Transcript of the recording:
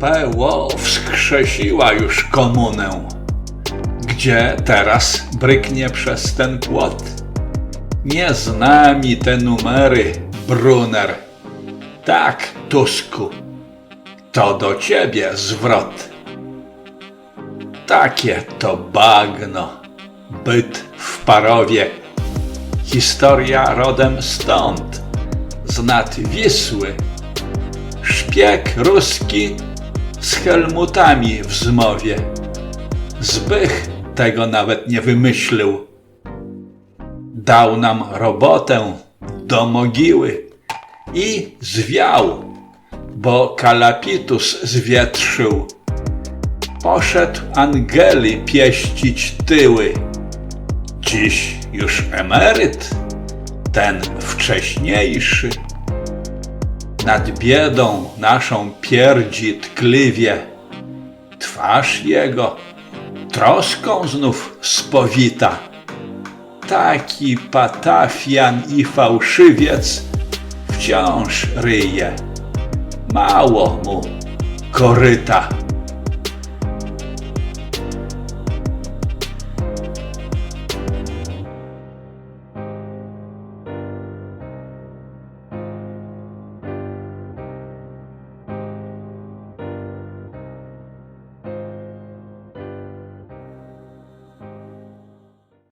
PO wskrzesiła już komunę. Gdzie teraz bryknie przez ten płot? Nie z nami te numery, Brunner. Tak, Tusku, to do ciebie zwrot. Takie to bagno, byt w parowie. Historia rodem stąd, z nad Wisły. Szpieg ruski z Helmutami w zmowie. Zbych tego nawet nie wymyślił. Dał nam robotę do mogiły i zwiał, bo kalapitus zwietrzył. Poszedł Angeli pieścić tyły. Dziś już emeryt, ten wcześniejszy. Nad biedą naszą pierdzi tkliwie. Twarz jego troską znów spowita. Taki patafian i fałszywiec wciąż ryje. Mało mu koryta